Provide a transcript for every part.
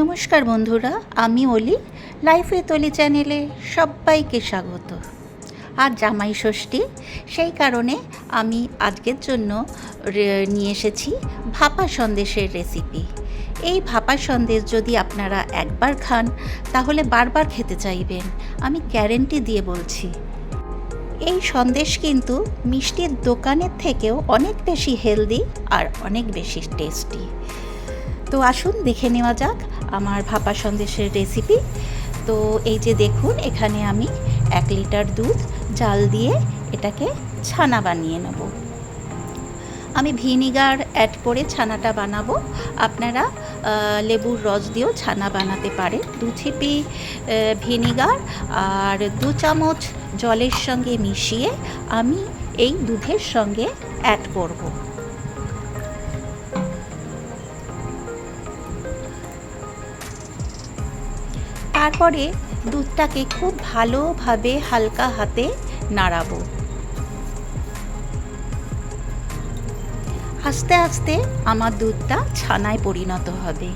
নমস্কার বন্ধুরা, আমি অলি, লাইফ উইথ অলি চ্যানেলে সবাইকে স্বাগত। আর জামাই ষষ্ঠী, সেই কারণে আমি আজকের জন্য নিয়ে এসেছি ভাপা সন্দেশের রেসিপি এই ভাপা সন্দেশ যদি আপনারা একবার খান, তাহলে বারবার খেতে চাইবেন, আমি গ্যারেন্টি দিয়ে বলছি। এই সন্দেশ কিন্তু মিষ্টির দোকানের থেকেও অনেক বেশি হেলদি আর অনেক বেশি টেস্টি তো আসুন দেখে নেওয়া যাক আমার ভাপা সন্দেশের রেসিপি তো এই যে দেখুন, এখানে আমি এক লিটার দুধ জাল দিয়ে এটাকে ছানা বানিয়ে নেব। আমি ভিনিগার অ্যাড করে ছানাটা বানাবো। আপনারা লেবুর রস দিয়েও ছানা বানাতে পারেন। দু ছিপি ভিনিগার আর দু চামচ জলের সঙ্গে মিশিয়ে আমি এই দুধের সঙ্গে অ্যাড করব। তারপরে দুধটাকে খুব ভালোভাবে হালকা হাতে নাড়াবো। আস্তে আস্তে আমার দুধটা ছানায় পরিণত হবে।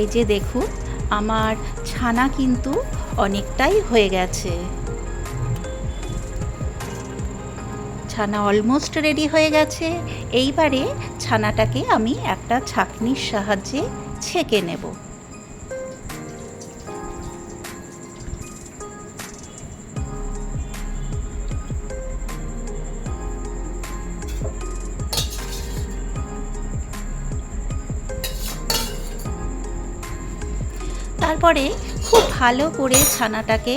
এই যে দেখুন, আমার ছানা কিন্তু অনেকটাই হয়ে গেছে। ছানা অলমোস্ট রেডি হয়ে গেছে। এইবারে ছানাটাকে আমি একটা ছাঁকনির সাহায্যে ছেঁকে নেব। তারপরে খুব ভালো করে ছানাটাকে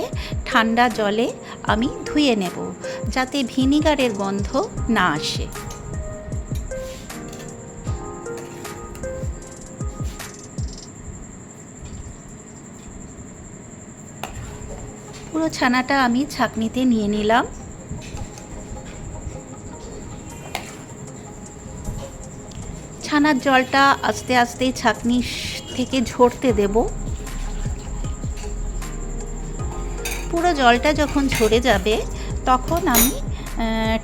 ঠান্ডা জলে আমি ধুয়ে নেব, যাতে ভিনিগারের গন্ধ না আসে। পুরো ছানাটা আমি ছাকনিতে নিয়ে নিলাম। ছানার জলটা আস্তে আস্তে ছাকনি থেকে ঝরতে দেব। পুরো জলটা যখন ঝরে যাবে, তখন আমি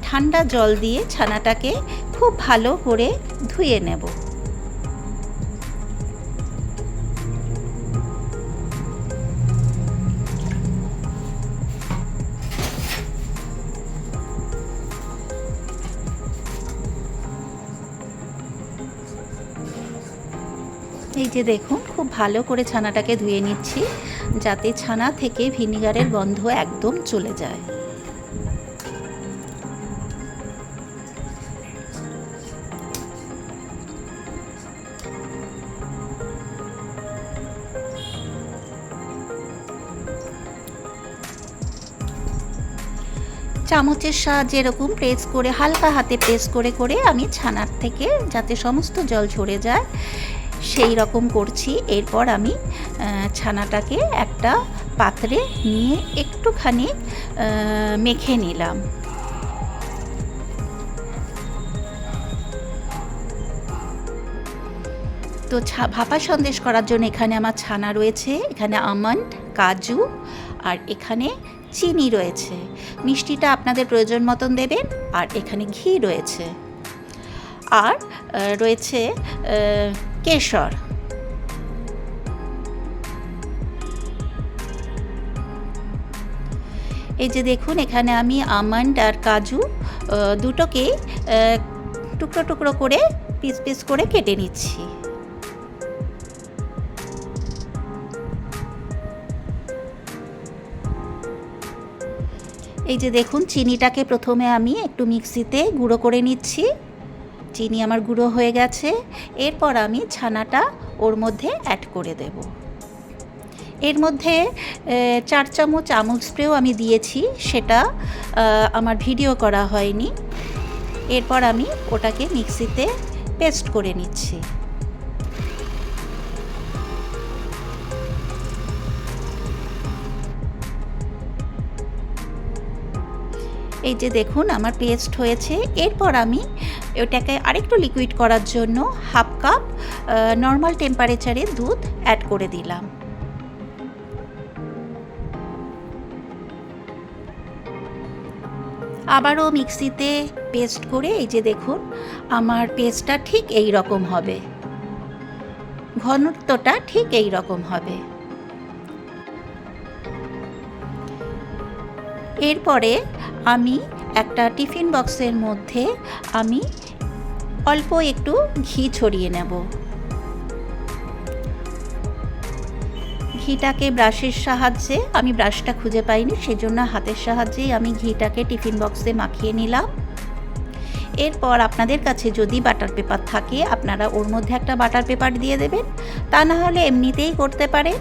ঠান্ডা জল দিয়ে ছানাটাকে খুব ভালো করে ধুয়ে নেব। এই যে দেখুন, খুব ভালো করে ছানাটাকে ধুয়ে নিচ্ছি, যাতে ছানা থেকে ভিনিগারের গন্ধ একদম চলে যায়। চামচের সাহায্যে এরকম প্রেস করে, হালকা হাতে প্রেস করে করে আমি ছানার থেকে যাতে সমস্ত জল ঝরে যায় সেই রকম করছি। এরপর আমি ছানাটাকে একটা পাত্রে নিয়ে একটুখানি মেখে নিলাম। তো ছা, ভাপা সন্দেশ করার জন্য এখানে আমার ছানা রয়েছে, এখানে আমন্ড, কাজু আর এখানে চিনি রয়েছে। মিষ্টিটা আপনাদের প্রয়োজন মতন দেবেন আর এখানে ঘি রয়েছে। আর রয়েছে কেশর। এই যে দেখুন, এখানে আমি আমন্ড আর কাজু দুটোকে টুকরো টুকরো করে পিস পিস করে কেটে নিচ্ছি। এই যে দেখুন, চিনিটাকে প্রথমে আমি একটু মিক্সিতে গুঁড়ো করে নিচ্ছি। চিনি আমার গুঁড়ো হয়ে গেছে। এরপর আমি ছানাটা ওর মধ্যে অ্যাড করে দেব। এর মধ্যে চার চামচ আমুল স্প্রেও আমি দিয়েছি। সেটা আমার ভিডিও করা হয়নি। এরপর আমি ওটাকে মিক্সিতে পেস্ট করে নিচ্ছি। এই যে দেখুন, আমার পেস্ট হয়েছে। এরপর আমি ওটাকে আরেকটু লিকুইড করার জন্য হাফ কাপ নর্মাল টেম্পারেচারে দুধ অ্যাড করে দিলাম। আবারও মিক্সিতে পেস্ট করে এই যে দেখুন, আমার পেস্টটা ঠিক এই রকম হবে। ঘনত্বটা ঠিক এই রকম হবে। এরপরে আমি একটা টিফিন বক্সের মধ্যে আমি অল্প একটু ঘি ছড়িয়ে নেব। ঘিটাকে ব্রাশের সাহায্যে, আমি ব্রাশটা খুঁজে পাইনি, সেজন্য হাতের সাহায্যেই আমি ঘিটাকে টিফিন বক্সে মাখিয়ে নিলাম। এরপর আপনাদের কাছে যদি বাটার পেপার থাকে, আপনারা ওর মধ্যে একটা বাটার পেপার দিয়ে দেবেন। তা না হলে এমনিতেই করতে পারেন।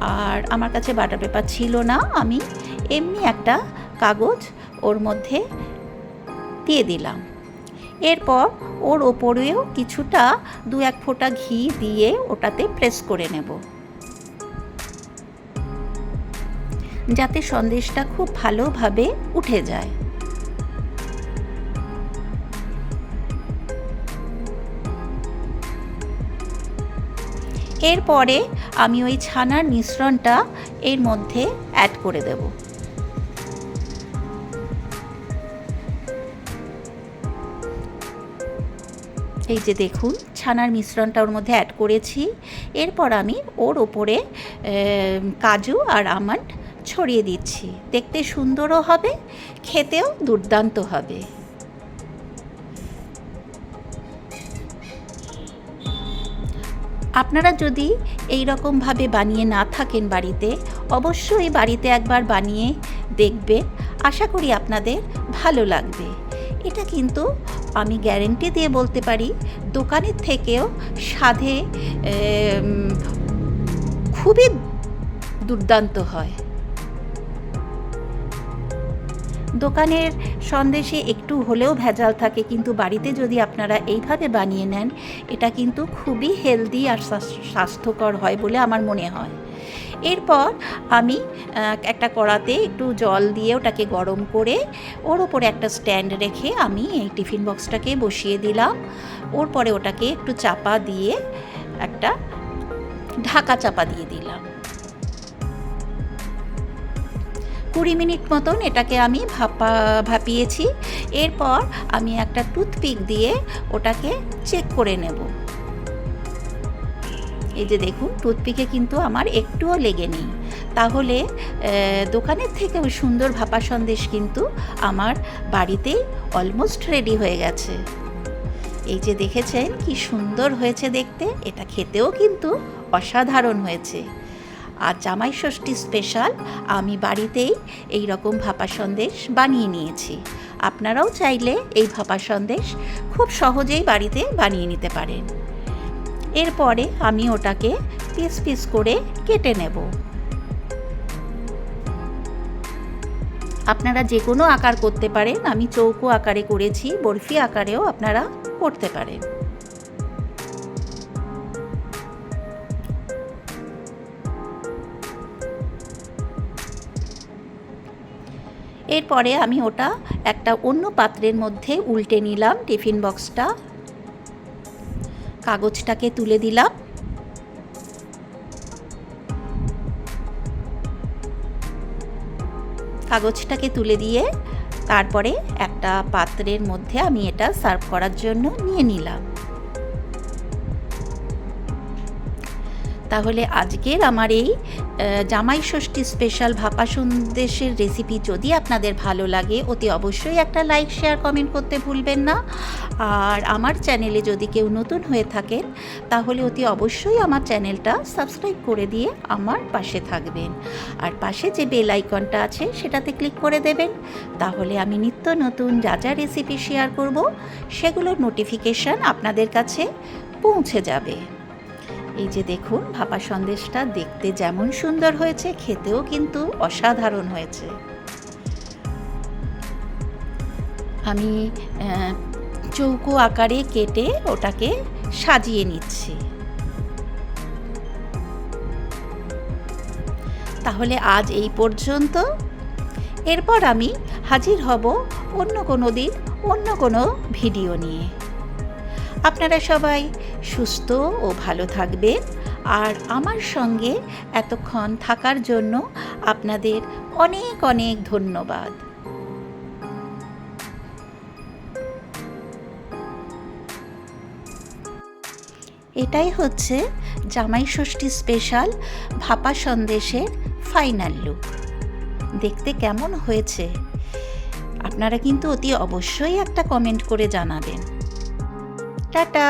আর আমার কাছে বাটার পেপার ছিল না, আমি এমনি একটা কাগজ ওর মধ্যে দিয়ে দিলাম। এরপর ওর ওপরেও কিছুটা দু এক ফোঁটা ঘি দিয়ে ওটাতে প্রেস করে নেব। যাতে সন্দেশটা খুব ভালোভাবে উঠে যায়। এরপরে আমি ওই ছানার মিশ্রণটা এর মধ্যে অ্যাড করে দেব। এই যে দেখুন, ছানার মিশ্রণটা ওর মধ্যে অ্যাড করেছি। এরপর আমি ওর ওপরে কাজু আর আমন্ড ছড়িয়ে দিচ্ছি। দেখতে সুন্দরও হবে, খেতেও দুর্দান্ত হবে। আপনারা যদি এই রকমভাবে বানিয়ে না থাকেন বাড়িতে, অবশ্যই বাড়িতে একবার বানিয়ে দেখবেন। আশা করি আপনাদের ভালো লাগবে। এটা কিন্তু আমি গ্যারেন্টি দিয়ে বলতে পারি দোকানের থেকেও স্বাদে খুবই দুর্দান্ত হয়। দোকানের সন্দেশে একটু হলেও ভেজাল থাকে, কিন্তু বাড়িতে যদি আপনারা এইভাবে বানিয়ে নেন, এটা কিন্তু খুবই হেলদি আর স্বাস্থ্যকর হয় বলে আমার মনে হয়। এরপর আমি একটা কড়াতে একটু জল দিয়ে ওটাকে গরম করে ওর ওপরে একটা স্ট্যান্ড রেখে আমি এই টিফিন বক্সটাকে বসিয়ে দিলাম। ওর পরে ওটাকে একটু চাপা দিয়ে একটা ঢাকা চাপা দিয়ে দিলাম। কুড়ি মিনিট মতন এটাকে আমি ভাপা, ভাপিয়েছি। এরপর আমি একটা টুথপিক দিয়ে ওটাকে চেক করে নেব। এই যে দেখুন, টুথপিকে কিন্তু আমার একটুও লেগে নেই। তাহলে দোকানের থেকে ওই সুন্দর ভাপা সন্দেশ কিন্তু আমার বাড়িতেই অলমোস্ট রেডি হয়ে গেছে। এই যে দেখেছেন, কি সুন্দর হয়েছে দেখতে, এটা খেতেও কিন্তু অসাধারণ হয়েছে। আর জামাই ষষ্ঠী স্পেশাল আমি বাড়িতেই এই রকম ভাপা সন্দেশ বানিয়ে নিয়েছি। আপনারাও চাইলে এই ভাপা সন্দেশ খুব সহজেই বাড়িতে বানিয়ে নিতে পারেন। এরপরে আমি ওটাকে পিস পিস করে কেটে নেব। আপনারা যে কোনো আকার করতে পারেন, আমি চৌকো আকারে করেছি, বরফি আকারেও আপনারা করতে পারেন। এরপরে আমি ওটা একটা অন্য পাত্রের মধ্যে উল্টে নিলাম, টিফিন বক্সটা কাগজটাকে তুলে দিলাম। কাগজটাকে তুলে দিয়ে তারপরে একটা পাত্রের মধ্যে আমি এটা সার্ভ করার জন্য নিয়ে নিলাম। তাহলে আজকের আমার এই জামাই ষষ্ঠী স্পেশাল ভাপা সন্দেশের রেসিপি যদি আপনাদের ভালো লাগে, অতি অবশ্যই একটা লাইক শেয়ার কমেন্ট করতে ভুলবেন না। আর আমার চ্যানেলে যদি কেউ নতুন হয়ে থাকেন, তাহলে অতি অবশ্যই আমার চ্যানেলটা সাবস্ক্রাইব করে দিয়ে আমার পাশে থাকবেন। আর পাশে যে বেল আইকনটা আছে, সেটাতে ক্লিক করে দেবেন। তাহলে আমি নিত্য নতুন যা যা রেসিপি শেয়ার করব, সেগুলোর নোটিফিকেশান আপনাদের কাছে পৌঁছে যাবে। এই যে দেখুন, ভাপা সন্দেশটা দেখতে যেমন সুন্দর হয়েছে, খেতেও কিন্তু অসাধারণ হয়েছে। আমি চৌকো আকারে কেটে ওটাকে সাজিয়ে নিচ্ছি। তাহলে আজ এই পর্যন্ত। এরপর আমি হাজির হব অন্য কোনো দিন, অন্য কোনো ভিডিও নিয়ে। আপনারা সবাই সুস্থ ও ভালো থাকবেন। আর আমার সঙ্গে এতক্ষণ থাকার জন্য আপনাদের অনেক অনেক ধন্যবাদ। এটাই হচ্ছে জামাই ষষ্ঠী স্পেশাল ভাপা সন্দেশের ফাইনাল লুক। দেখতে কেমন হয়েছে? আপনারা কিন্তু অতি অবশ্যই একটা কমেন্ট করে জানাবেন। টাটা